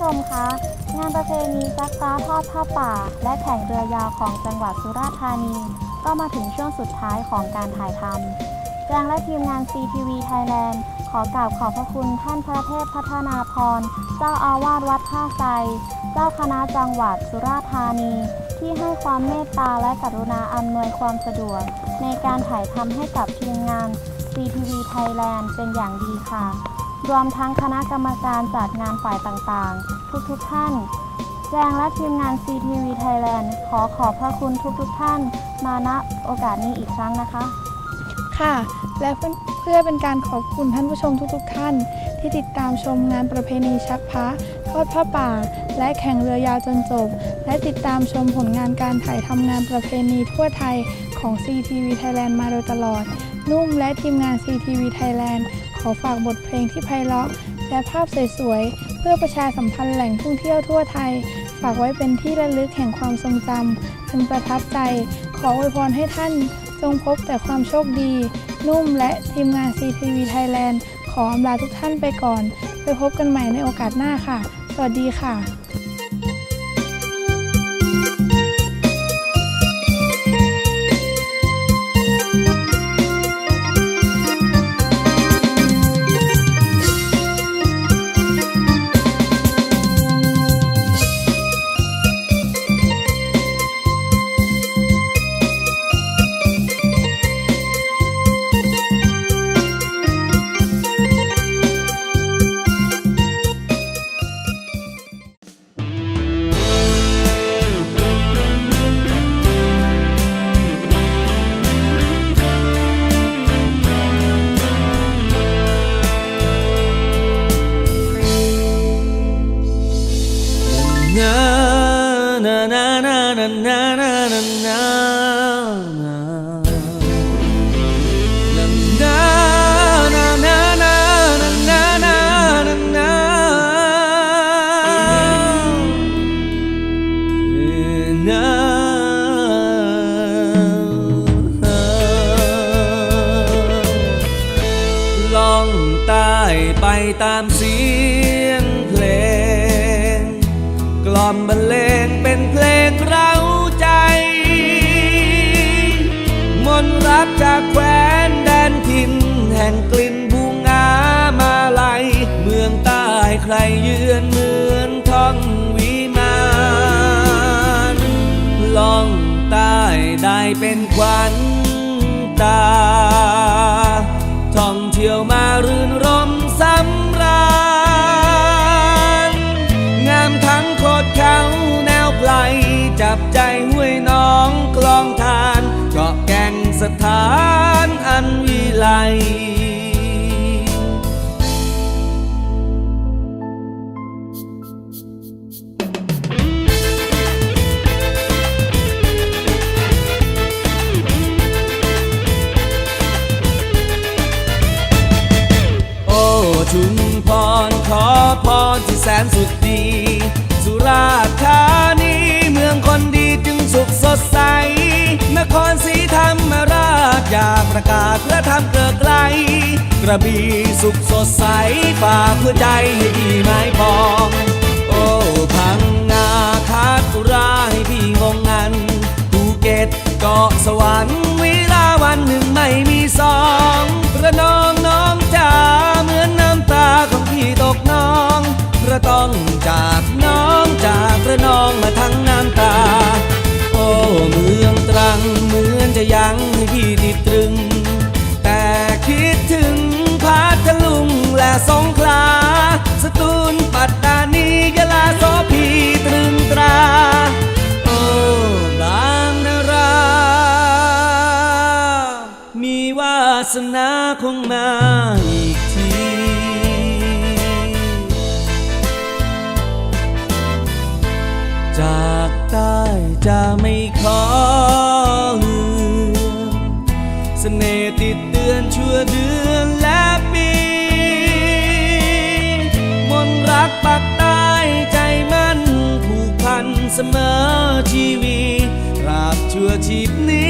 ชมคะ งานพิธีนี้จักกะทอดผ้าป่า และแข่งเรือยาวของจังหวัดสุราษฎร์ธานี ก็มาถึงช่วงสุดท้ายของการถ่ายทำแจงและทีมงาน CTV Thailand ขอกราบขอบพระคุณท่านพระเทพพัฒนาพร เจ้าอาวาสวัดท่าไซเจ้าคณะจังหวัดสุราษฎร์ธานี ที่ให้ความเมตตาและกรุณาอำนวยความสะดวก ในการถ่ายทำให้กับทีมงาน CTV Thailand เป็นอย่างดีค่ะ รวมทั้งคณะกรรมการจัดงานฝ่ายต่างๆ ทุกๆท่าน แจงและทีมงาน CTV Thailand ขอขอบพระคุณทุกๆท่าน มาณโอกาสนี้อีกครั้งนะคะ ค่ะ และเพื่อเพื่อเป็นการขอบคุณท่านผู้ชมทุกๆ ท่าน ที่ติดตามชมงานประเพณีชักพระทอดผ้าป่า และแข่งเรือยาวจนจบ และติดตามชมผลงานการถ่ายทำงานประเพณีทั่วไทยของ CTV Thailand มาโดยตลอด นุ่มและทีมงาน CTV Thailand ขอฝากบทเพลงที่ไพเราะและภาพสวยๆ เพื่อประชาสัมพันธ์แหล่งท่องเที่ยวทั่วไทย ฝากไว้เป็นที่ระลึกแห่งความทรงจำอันประทับใจ ขออวยพรให้ท่านจงพบแต่ความโชคดี นุ่มและทีมงาน CTV Thailand ขออำลาทุกท่านไปก่อน ไปพบกันใหม่ในโอกาสหน้าค่ะ สวัสดีค่ะ na na na na na na Long ใต้ไปตามเสียงเพลง กล่อมบรรเลงเป็นเพลง รักจากแคว้นแดนถิ่นแห่งกลิ่นบูงามาลัยเมืองใต้ใครเยือนเหมือนท่องวิมานล่องใต้ได้เป็นขวัญตา ท่องเที่ยวมารื่นรมสำราญงามทั้งโคดเขาแนวไพลจับใจห้ว สถานอันวิไลโอ้ชุมพรขอพรที่แสนสุดดี สุราษฎร์ธานี ระบี่สุขสดใสฝากหัวใจให้พี่ไม้ปองโอ้พังงาคาตุราให้พี่งงงันภูเก็ตเกาะสวรรค์วิลาวันหนึ่งไม่มีสองระนองน้องจ๋าเหมือนน้ำตาของพี่ตกน้องพระต้องจากน้องจากระนองมาทั้งน้ำตา โอ้เมืองตรังเหมือนจะยังให้พี่ติดตรึง สงขลา สตูลปัตตานียะลาโสพีตรึงตรา โอ้บางนารา มีวาสนาคงมาอีกทีจากใต้จะไม่ขอลืมเสน่ห์ติดเตือนชั่วเดือนและ นรักปักใต้ใจมั่นผูกพันเสมอชีวีตราบชั่วชีพนี้